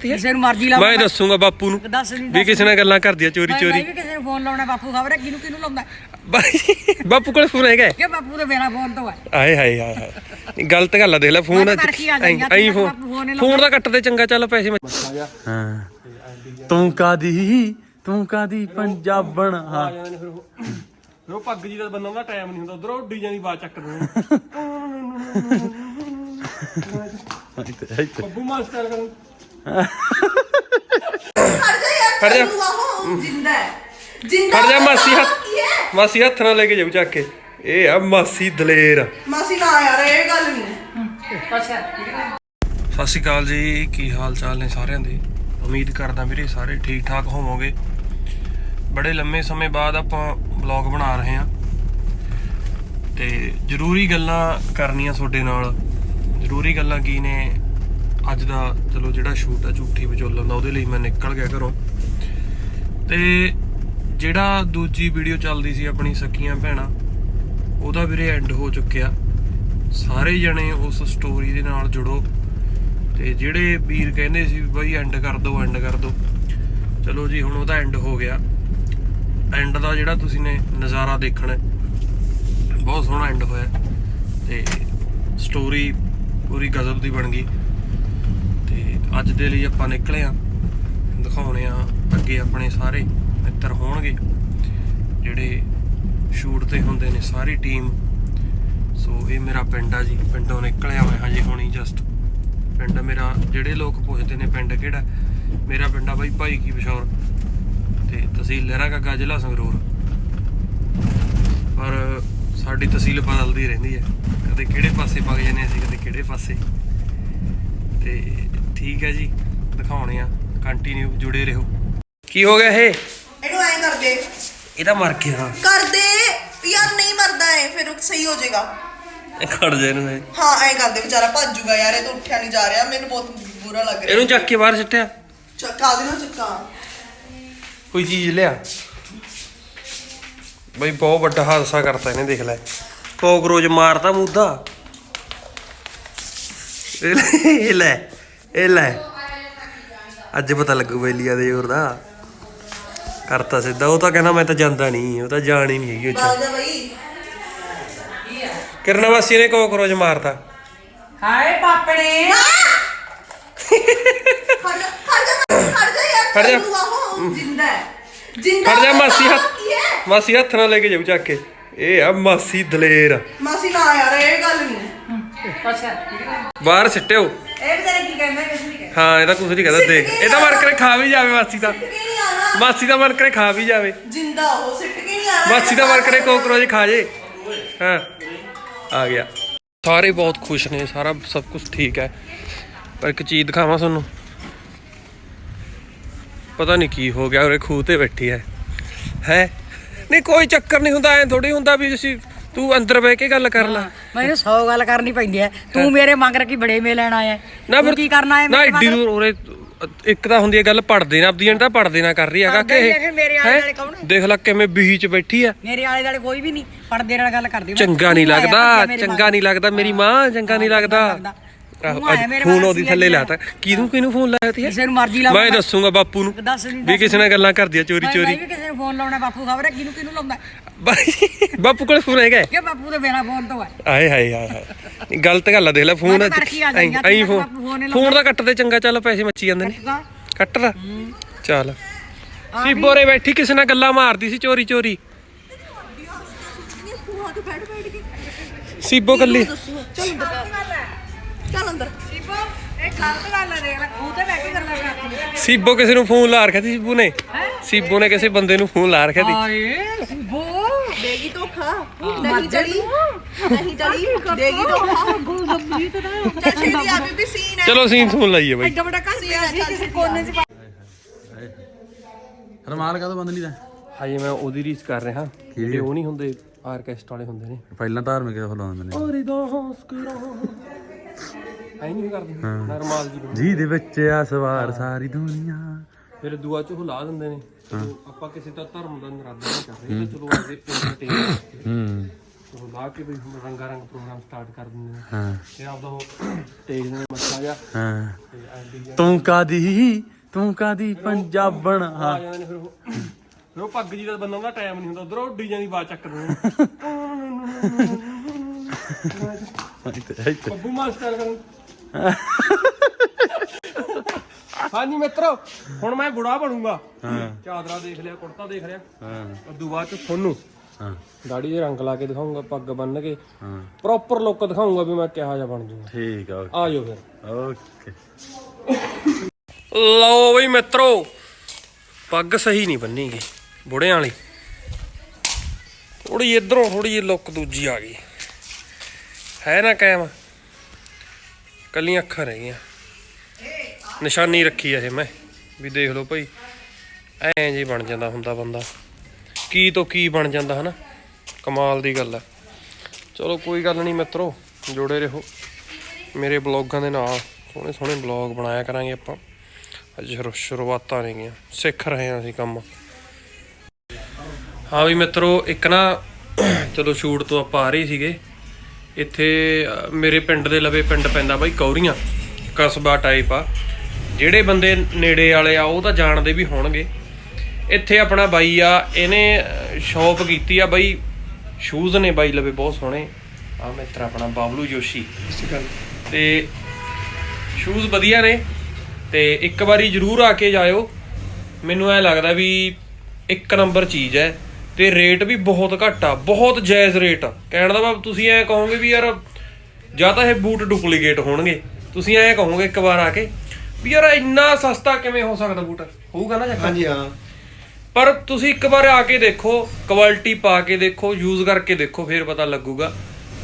ਕਿਸੇ ਨੂੰ ਮਰਜ਼ੀ ਲਾ ਮੈਂ ਦੱਸੂਗਾ ਬਾਪੂ ਨੂੰ ਦੱਸ ਨਹੀਂ ਵੀ ਕਿਸੇ ਨਾਲ ਗੱਲਾਂ ਕਰਦੀ ਆ ਚੋਰੀ ਮੈਂ ਚੋਰੀ। ਵੀ ਕਿਸੇ ਨੂੰ ਫੋਨ ਲਾਉਣਾ ਬਾਪੂ ਖਬਰ ਹੈ ਕਿਹਨੂੰ ਕਿਹਨੂੰ ਲਾਉਂਦਾ ਬਾਈ ਬਾਪੂ ਕੋਲ ਫੋਨ ਹੈਗਾ ਹੈ? ਕਿ ਬਾਪੂ ਦੇ ਬਿਨਾ ਫੋਨ ਤੋਂ ਹੈ? ਆਏ ਹਾਏ ਹਾਏ। ਹਾਏ ਗਲਤ ਗੱਲ ਆ ਦੇਖ ਲੈ ਫੋਨ ਮੈਂ ਤਾਂ ਕਰਕੇ ਆ ਗਈ ਆ, ਐਂ ਤੂੰ ਫੋਨ ਫੋਨ ਦਾ ਕੱਟ ਦੇ ਚੰਗਾ ਚੱਲ ਪੈਸੇ ਮੈਂ ਹਾਂ। ਤੂੰ ਕਾਦੀ ਤੂੰ ਕਾਦੀ ਪੰਜਾਬਣ ਹਾਂ। ਫਿਰ ਉਹ ਪੱਗ ਜੀ ਦਾ ਬੰਦਾ ਦਾ ਟਾਈਮ ਨਹੀਂ ਹੁੰਦਾ ਉਧਰੋਂ ਡੀਜਾਂ ਦੀ ਆਵਾਜ਼ ਚੱਕ ਦਿੰਦੇ ਬੱਬੂ ਮਾਸਟਰ ਕਰ ਖੜ ਜਾ। ਜਿੰਦਾ ਹੈ। ਜਿੰਦਾ ਖੜ ਜਾ ਮਾਸੀ ਹੱਥ ਮਾਸੀ ਹੱਥ ਨਾਲ ਲੈ ਕੇ ਜਾਊ ਚੱਕ ਕੇ। ਇਹ ਆ ਮਾਸੀ ਦਲੇਰ। ਮਾਸੀ ਨਾ ਯਾਰ ਇਹ ਗੱਲ ਨਹੀਂ ਸਤਿ ਸ਼੍ਰੀ ਅਕਾਲ ਜੀ ਕੀ ਹਾਲ ਚਾਲ ਨੇ ਸਾਰਿਆਂ ਦੇ? ਉਮੀਦ ਕਰਦਾ ਵੀਰੇ ਸਾਰੇ ਠੀਕ ਠਾਕ ਹੋਵੋਗੇ। ਬੜੇ ਲੰਮੇ ਸਮੇਂ ਬਾਅਦ ਆਪਾਂ ਵਲੌਗ ਬਣਾ ਰਹੇ ਹਾਂ। ਤੇ ਜ਼ਰੂਰੀ ਗੱਲਾਂ ਕਰਨੀਆਂ ਤੁਹਾਡੇ ਨਾਲ। ਜ਼ਰੂਰੀ ਗੱਲਾਂ ਕੀ ਨੇ? ਅੱਜ ਦਾ ਚਲੋ ਜਿਹੜਾ ਸ਼ੂਟ ਆ ਝੂਠੀ ਵਿਚੋਲਨ ਦਾ, ਉਹਦੇ ਲਈ ਮੈਂ ਨਿਕਲ ਗਿਆ ਘਰੋਂ। ਤੇ ਜਿਹੜਾ ਦੂਜੀ ਵੀਡੀਓ ਚੱਲਦੀ ਸੀ ਆਪਣੀ ਸਕੀਆਂ ਭੈਣਾਂ, ਉਹਦਾ ਵੀਰੇ ਐਂਡ ਹੋ ਚੁੱਕਿਆ। ਸਾਰੇ ਜਣੇ ਉਸ ਸਟੋਰੀ ਦੇ ਨਾਲ ਜੁੜੋ ਤੇ ਜਿਹੜੇ ਵੀਰ ਕਹਿੰਦੇ ਸੀ ਵੀ ਬਾਈ ਐਂਡ ਕਰ ਦਿਓ ਐਂਡ ਕਰ ਦਿਓ ਚਲੋ ਜੀ, ਹੁਣ ਉਹਦਾ ਐਂਡ ਹੋ ਗਿਆ। ਐਂਡ ਦਾ ਜਿਹੜਾ ਤੁਸੀਂ ਨੇ ਨਜ਼ਾਰਾ ਦੇਖਣਾ ਬਹੁਤ ਸੋਹਣਾ ਐਂਡ ਹੋਇਆ। ਤੇ ਸਟੋਰੀ ਪੂਰੀ ਗਜ਼ਬ ਦੀ ਬਣ ਗਈ। ਅੱਜ ਦੇ ਲਈ ਆਪਾਂ ਨਿਕਲੇ ਆ। ਦਿਖਾਉਣੇ ਆ ਅੱਗੇ ਆਪਣੇ ਸਾਰੇ ਮਿੱਤਰ ਹੋਣਗੇ, ਜਿਹੜੇ ਸ਼ੂਟ ਤੇ ਹੁੰਦੇ ਨੇ ਸਾਰੀ ਟੀਮ ਸੋ ਇਹ ਮੇਰਾ ਪਿੰਡ ਆ ਜੀ, ਪਿੰਡੋਂ ਨਿਕਲਿਆ ਮੈਂ ਹਜੇ ਹੁਣੀ ਜਸਟ ਪਿੰਡ ਮੇਰਾ, ਜਿਹੜੇ ਲੋਕ ਪੁੱਛਦੇ ਨੇ ਪਿੰਡ ਕਿਹੜਾ, ਮੇਰਾ ਪਿੰਡ ਆ ਬਾਈ ਭਾਈ ਕੀ ਬਿਸ਼ੌਰ ਤੇ ਤਹਿਸੀਲ ਲਹਿਰਾ ਕਾਗਾ ਜ਼ਿਲ੍ਹਾ ਸੰਗਰੂਰ। ਪਰ ਸਾਡੀ ਤਹਿਸੀਲ ਬਦਲਦੀ ਰਹਿੰਦੀ ਹੈ। ਕਦੇ ਕਿਹੜੇ ਪਾਸੇ ਪਗ ਜਾਂਦੇ ਅਸੀਂ, ਕਦੇ ਕਿਹੜੇ ਪਾਸੇ। ਤੇ ਠੀਕ ਹੈ ਜੀ ਦਿਖਾਉਣੇ ਆ ਕੰਟੀਨਿਊ ਜੁੜੇ ਰਹੋ। ਕੀ ਹੋ ਗਿਆ ਇਹ? ਇਹਨੂੰ ਐਂ ਕਰ ਦੇ। ਇਹ ਤਾਂ ਮਰ ਗਿਆ। ਕਰ ਦੇ। ਯਾਰ ਨਹੀਂ ਮਰਦਾ ਹੈ ਫਿਰ ਸਹੀ ਹੋ ਜਾਏਗਾ। ਖੜ ਜਾ ਇਹਨੂੰ ਇਹ। ਹਾਂ ਐਂ ਕਰ ਦੇ ਵਿਚਾਰਾ ਭੱਜ ਜੂਗਾ ਯਾਰ ਇਹ ਤਾਂ ਉੱਠਿਆ ਨਹੀਂ ਜਾ ਰਿਹਾ। ਮੈਨੂੰ ਬਹੁਤ ਬੁਰਾ ਲੱਗ ਰਿਹਾ। ਇਹਨੂੰ ਚੱਕ ਕੇ ਬਾਹਰ ਸਿੱਟਿਆ। ਚੱਕਾ ਦੇ ਨਾ ਚੱਕਾ। ਕੋਈ ਚੀਜ਼ ਲਿਆ। ਬਈ ਬਹੁਤ ਵੱਡਾ ਹਾਦਸਾ ਕਰਤਾ ਇਹਨੇ ਦੇਖ ਲੈ। ਕੋਕਰੋਚ ਮਾਰਤਾ ਮੁੱਦਾ ਇਹ ਲੈ- ਇਹ ਲੈ। ਇਹ ਲੈ। ਅੱਜ ਪਤਾ ਲੱਗੂ ਬੇਲੀਆ ਦੇ ਜ਼ੋਰ ਦਾ। ਕਰਤਾ ਸਿੱਧਾ। ਉਹ ਤਾਂ ਕਹਿੰਦਾ ਮੈਂ ਤਾਂ ਜਾਂਦਾ ਨਹੀਂ। ਉਹ ਤਾਂ ਜਾਣ ਹੀ ਨਹੀਂ ਹੈਗੀ ਉਹ ਚ ਬਾਗ ਜਾ ਬਈ। ਕਿਰਨਵਾਸੀ ਨੇ ਕੋਕਰੋਚ ਮਾਰਤਾ। ਹਾਏ ਪਾਪੜੇ। ਖੜ ਜਾ ਖੜ ਜਾ ਖੜ ਜਾ ਯਾਰ। ਖੜ ਜਾ। ਚੱਲੂਗਾ ਉਹ ਜਿੰਦਾ ਹੈ। ਜਿੰਦਾ ਖੜ ਜਾ ਮਾਸੀ ਹੱਥ ਮਾਸੀ ਹੱਥ ਨਾਲ ਲੈ ਕੇ ਜਾਊ ਚੱਕ ਕੇ। ਇਹ ਆ ਮਾਸੀ ਦਲੇਰ। ਮਾਸੀ ਨਾ ਯਾਰ ਇਹ ਗੱਲ ਨਹੀਂ। ਬਾਹਰ ਸਿੱਟਿਓ। ਇਹ ਵਿਚਾਰੇ ਕੀ ਕਹਿੰਦੇ ਕੁਝ ਨਹੀਂ ਕਹਿੰਦੇ। ਹਾਂ ਇਹਦਾ ਕੁਝ ਨਹੀਂ ਕਹਿੰਦਾ ਦੇਖ। ਇਹ ਤਾਂ ਮਰ ਕੇ ਖਾ ਵੀ ਜਾਵੇ ਮਾਸੀ ਦਾ। ਸਿੱਟ ਕੇ ਨਹੀਂ ਆਣਾ ਮਾਸੀ ਦਾ ਮਨ ਕਰੇ ਖਾ ਵੀ ਜਾਵੇ। ਜਿੰਦਾ ਉਹ ਸਿੱਟ ਕੇ ਨਹੀਂ ਆਣਾ ਮਾਸੀ ਦਾ ਮਨ ਕਰੇ ਕੋਕਰੋਚ ਖਾ ਜੇ। ਹਾਂ। ਆ ਗਿਆ। ਸਾਰੇ ਬਹੁਤ ਖੁਸ਼ ਨੇ ਸਾਰਾ ਸਭ ਕੁਝ ਠੀਕ ਹੈ। ਪਰ ਇੱਕ ਚੀਜ਼ ਦਿਖਾਵਾਂ ਤੁਹਾਨੂੰ। ਪਤਾ ਨਹੀਂ ਕੀ ਹੋ ਗਿਆ ਉਰੇ ਖੂਹ ਤੇ ਬੈਠੀ ਹੈ। ਹੈ? ਨਹੀਂ ਕੋਈ ਚੱਕਰ ਨਹੀਂ ਹੁੰਦਾ ਐ ਥੋੜੀ ਹੁੰਦਾ ਵੀ ਤੁਸੀਂ ਤੂੰ ਅੰਦਰ ਬਹਿ ਕੇ ਗੱਲ ਕਰ ਲੈ। ਮੈਨੂੰ 100 ਗੱਲ ਕਰਨੀ ਪੈਂਦੀ ਹੈ ਤੂੰ ਮੇਰੇ ਮੰਗ ਰੱਖੀ ਬੜੇ ਮੇ ਲੈਣ ਆਇਆ ਨਾ ਤੂੰ ਕੀ ਕਰਨਾ ਹੈ ਨਾ ਏਡੀ ਮਗਰ? ਦੂਰ ਉਰੇ ਇੱਕ ਤਾਂ ਹੁੰਦੀ ਹੈ ਗੱਲ ਪੜਦੇ ਨਾ ਆਪਦੀ ਤਾਂ ਪੜਦੇ ਨਾ ਕਰ ਰਹੀ ਹੈਗਾ ਕਿ ਇਹ ਫਿਰ? ਦੇਖ ਲੈ ਕਿਵੇਂ ਬੀਹੀ ਚ ਬੈਠੀ ਆ ਮੇਰੇ ਆਲੇ ਦਾਲੇ ਕੋਈ ਵੀ ਨਹੀਂ ਪੜਦੇ ਨਾਲ ਗੱਲ ਕਰਦੀ। ਚੰਗਾ ਨਹੀਂ ਲੱਗਦਾ ਚੰਗਾ ਮਗਰ। ਨਹੀਂ ਲੱਗਦਾ ਮੇਰੀ ਮਾਂ ਚੰਗਾ ਨਹੀਂ ਲੱਗਦਾ ਮੇਰੇ ਫੋਨ ਉਹਦੀ ਥੱਲੇ ਲਾਤਾ। ਕਿਹਨੂੰ ਕਿਹਨੂੰ ਫੋਨ ਲਾਇਆ ਤੀ ਕਿਸੇ ਨੂੰ ਮਰਜ਼ੀ ਲਾ ਮੈਂ ਦੱਸੂਗਾ ਬਾਪੂ ਨੂੰ ਦੱਸ ਨਹੀਂ ਵੀ ਕਿਸੇ ਨਾਲ ਗੱਲਾਂ ਕਰਦੀ ਆ ਚੋਰੀ ਮੈਂ ਚੋਰੀ। ਵੀ ਕਿਸੇ ਨੂੰ ਫੋਨ ਲਾਉਣਾ ਬਾਪੂ ਖਬਰ ਹੈ ਕਿਹਨੂੰ ਕਿਹਨੂੰ ਲਾਉਂਦਾ? ਬਾਪੂ ਕੋਲ ਫੋਨ ਹੈਗਾ। ਹੈ? ਕਿ ਬਾਪੂ ਦੇ ਬਿਨਾ ਫੋਨ ਤੋਂ ਹੈ ਆਏ ਹਾਏ ਹਾਏ ਹਾਏ। ਗਲਤ ਗੱਲ ਆ ਦੇਖ ਲੈ ਫੋਨ ਐਂ ਫੋਨ ਫੋਨ ਦਾ ਕੱਟ ਦੇ ਚੰਗਾ ਚੱਲ ਪੈਸੇ ਮੱਚੀ ਜਾਂਦੇ ਨੇ। ਕੱਟਦਾ ਕੱਟ ਦਾ। ਚੱਲ। ਸੀਬੋਰੇ ਬੈਠੀ ਕਿਸੇ ਨਾਲ ਗੱਲਾਂ ਮਾਰਦੀ ਸੀ ਚੋਰੀ ਚੋਰੀ। ਸੀਬੋ ਕੱਲੀ। ਚੱਲ ਅੰਦਰ। ਚੱਲ ਅੰਦਰ ਸੀਬੋ ਇਹ ਗਲਤ ਗੱਲ ਹੈ ਦੇਖ ਲੈ ਖੂਹ ਤੇ ਬੈਠ ਕੇ ਗੱਲਾਂ ਕਰਦੀ ਸੀਬੋ ਕਿਸੇ ਨੂੰ ਫੋਨ ਲਾ ਰੱਖਿਆ ਸੀ ਸੀਬੂ ਨੇ? ਸੀਬੋ ਨੇ ਕਿਸੇ ਬੰਦੇ ਨੂੰ ਫੋਨ ਲਾ ਰੱਖਿਆ ਸੀ। ਹਾਏ ਸੀਬੋ। ਦੇਗੀ ਧੋਖਾ। ਨਹੀਂ ਚੜੀ ਨਹੀਂ ਚੜੀ ਦੇਗੀ ਧੋਖਾ। ਚੱਲ ਛੇਤੀ ਆ ਬੀਬੀ ਸੀਨ ਹੈ। ਚਲੋ ਸੀਨ ਫੋਨ ਲਾਈਏ ਬਾਈ। ਐਡਾ ਵੱਡਾ ਘਰ ਪਿਆ ਸੀ ਕਿਸੇ ਕੋਨੇ 'ਚ। ਰਮਾਲ ਕਾਹਦਾ ਬੰਦ ਨਹੀਂ ਦਾ? ਹਾਏ ਮੈਂ ਉਹਦੀ ਰੀਸ ਕਰ ਰਿਹਾ। ਜਿਹੜੇ ਉਹ ਨਹੀਂ ਹੁੰਦੇ ਆਰਕੈਸਟਰਾ ਵਾਲੇ ਹੁੰਦੇ ਨੇ। ਪਹਿਲਾਂ ਧਾਰਮਿਕ ਫਲਾਉਂਦੇ ਨੇ। ਔਰੇ ਦਾ ਹੱਸ ਕੇ ਐ ਨਹੀਂ ਕਰਦੇ। ਨਰਮਾਲ ਜੀ ਦੇ ਵਿੱਚ ਆ ਸਵਾਰ ਸਾਰੀ ਦੁਨੀਆ। ਫਿਰ ਦੁਆ ਚ ਹੁਲਾ ਦਿੰਦੇ ਨੇ। ਆਪਾਂ ਕਿਸੇ ਦਾ ਧਰਮ ਦਾ ਨਿਰਾਦਰ ਨਹੀਂ ਕਰ ਰਹੇ ਤਾਂ ਚਲੋ ਆਪਦੇ entertainment ਹੂੰ। ਉਹ ਲਾ ਕੇ ਵੀ ਹੁਣ ਰੰਗਾ ਰੰਗ ਪ੍ਰੋਗਰਾਮ ਸਟਾਰਟ ਕਰ ਦਿੰਦੇ ਨੇ। ਹਾਂ। ਤੇ ਆਪਦਾ ਉਹ ਟੇਕ ਦੇ ਮੱਛਾ ਜਾ ਹਾਂ। ਤੇ ਐਂਡੀ ਤੂੰ ਕਾਦੀ ਤੂੰ ਕਾਦੀ ਪੰਜਾਬਣ ਹਾਂ। ਫਿਰ ਉਹ। ਪੱਗ ਜੀ ਦਾ ਬੰਦਾ ਦਾ ਟਾਈਮ ਨਹੀਂ ਹੁੰਦਾ। ਉਧਰੋਂ ਉੱਡੀ ਜਾਂਦੀ ਬਾਤ ਚੱਕ ਦਿੰਦੇ ਬੱਬੂ ਮਾਨ ਸਟਾਈਲ ਕਰੂ ਹਾਂਜੀ ਮਿੱਤਰੋ ਹੁਣ ਮੈਂ ਬੁੜਾ ਬਣੂੰਗਾ। ਹਾਂ। ਚਾਦਰਾ ਦੇਖ ਲਿਆ ਕੁੜਤਾ ਦੇਖ ਲਿਆ। ਹਾਂ। ਉਦੋਂ ਬਾਅਦ ਚ ਤੁਹਾਨੂੰ ਹਾਂ। ਦਾੜੀ ਦੇ ਰੰਗ ਲਾ ਕੇ ਦਿਖਾਉਂਗਾ ਪੱਗ ਬੰਨ ਕੇ। ਹਾਂ। ਪ੍ਰੋਪਰ ਲੁੱਕ ਦਿਖਾਉਂਗਾ ਵੀ ਮੈਂ ਕਿਹਾ ਜਿਹਾ ਬਣ ਜੂਗਾ ਠੀਕ ਆ ਆ ਜਾਓ ਫਿਰ। ਓਕੇ। ਲਓ ਬਈ ਮਿੱਤਰੋ ਪੱਗ ਸਹੀ ਨਹੀਂ ਬੰਨੀ ਗਈ ਬੁੜਿਆਂ ਵਾਲੀ। ਥੋੜੀ ਇਧਰੋਂ ਥੋੜੀ ਜਿਹੀ ਲੁੱਕ ਦੂਜੀ ਆ ਗਈ। ਹੈ ਨਾ ਕਾਇਮ? ਕੱਲੀਆਂ ਅੱਖਾਂ ਰਹਿ ਗਈਆਂ। ਨਿਸ਼ਾਨੀ ਰੱਖੀ ਆ ਇਹ ਮੈਂ, ਵੀ ਦੇਖ ਲਓ ਭਾਈ, ਐਂ ਜੇ ਬਣ ਜਾਂਦਾ ਹੁੰਦਾ ਬੰਦਾ। ਕੀ ਤੋਂ ਕੀ ਬਣ ਜਾਂਦਾ ਹਨਾ? ਕਮਾਲ ਦੀ ਗੱਲ ਹੈ ਚਲੋ ਕੋਈ ਗੱਲ ਨਹੀਂ ਮਿੱਤਰੋ, ਜੁੜੇ ਰਹੋ। ਮੇਰੇ ਬਲੌਗਾਂ ਦੇ ਨਾਲ ਸੋਹਣੇ ਸੋਹਣੇ ਬਲੌਗ ਬਣਾਇਆ ਕਰਾਂਗੇ ਆਪਾਂ। ਅੱਜ ਸ਼ੁਰੂ- ਸ਼ੁਰੂਆਤਾਂ ਨੇਗੀਆਂ ਸਿੱਖ ਰਹੇ ਹਾਂ ਅਸੀਂ ਕੰਮ। ਹਾਂ ਵੀ ਮਿੱਤਰੋ, ਇੱਕ ਨਾ ਚਲੋ ਸ਼ੂਟ ਤੋਂ ਆਪਾਂ ਆ ਰਹੇ ਸੀਗੇ। ਇੱਥੇ ਮੇਰੇ ਪਿੰਡ ਦੇ ਲਵੇ ਪਿੰਡ ਪੈਂਦਾ ਬਾਈ ਕੌਰੀਆਂ, ਕਸਬਾ ਟਾਈਪ ਆ। ਜਿਹੜੇ ਬੰਦੇ ਨੇੜੇ ਵਾਲੇ ਆ, ਉਹ ਤਾਂ ਜਾਣਦੇ ਵੀ ਹੋਣਗੇ। ਇੱਥੇ ਆਪਣਾ ਬਾਈ ਆ, ਇਹਨੇ ਸ਼ੌਪ ਕੀਤੀ ਆ ਬਾਈ। ਸ਼ੂਜ਼ ਨੇ ਬਾਈ ਲਵੇ, ਬਹੁਤ ਸੋਹਣੇ। ਆ ਮਿੱਤਰ ਆਪਣਾ ਬਾਬਲੂ ਜੋਸ਼ੀ। ਤੇ ਸ਼ੂਜ਼ ਵਧੀਆ ਨੇ। ਤੇ ਇੱਕ ਵਾਰੀ ਜਰੂਰ ਆ ਕੇ ਜਾਇਓ। ਮੈਨੂੰ ਐ ਲੱਗਦਾ ਵੀ ਇੱਕ ਨੰਬਰ ਚੀਜ਼ ਹੈ। ਤੇ ਰੇਟ ਵੀ ਬਹੁਤ ਘੱਟ ਆ ਬਹੁਤ ਜਾਇਜ਼ ਰੇਟ ਆ। ਕਹਿਣ ਦਾ ਭਾਵ ਤੁਸੀਂ ਐ ਕਹੋਗੇ ਵੀ ਯਾਰ ਜਾਂ ਤਾਂ ਇਹ ਬੂਟ ਡੁਪਲੀਕੇਟ ਹੋਣਗੇ। ਤੁਸੀਂ ਐ ਕਹੋਗੇ ਇੱਕ ਵਾਰ ਆ ਕੇ ਵੀ ਯਾਰ ਇੰਨਾ ਸਸਤਾ ਕਿਵੇਂ ਹੋ ਸਕਦਾ ਬੂਟ ਹੋਊਗਾ ਨਾ ਜੱਕਾ ਹਾਂਜੀ ਹਾਂ। ਪਰ ਤੁਸੀਂ ਇੱਕ ਵਾਰ ਆ ਕੇ ਦੇਖੋ ਕੁਆਲਿਟੀ ਪਾ ਕੇ ਦੇਖੋ ਯੂਜ਼ ਕਰਕੇ ਦੇਖੋ ਫਿਰ ਪਤਾ ਲੱਗੂਗਾ।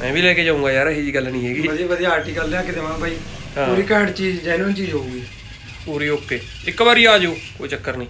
ਮੈਂ ਵੀ ਲੈ ਕੇ ਜਾਊਂਗਾ ਯਾਰ ਇਹੀ ਜੀ ਗੱਲ ਨਹੀਂ ਹੈਗੀ। ਵਧੀਆ ਵਧੀਆ ਆਰਟੀਕਲ ਲਿਆ ਕੇ ਦੇਵਾਂ ਹਾਂ। ਪੂਰੀ ਘੈਂਟ ਚੀਜ਼ ਜੈਨੂਨ ਚੀਜ਼ ਹੋਊਗੀ। ਪੂਰੀ ਓਕੇ ਇੱਕ ਵਾਰੀ ਆ ਜਾਓ ਕੋਈ ਚੱਕਰ ਨਹੀਂ।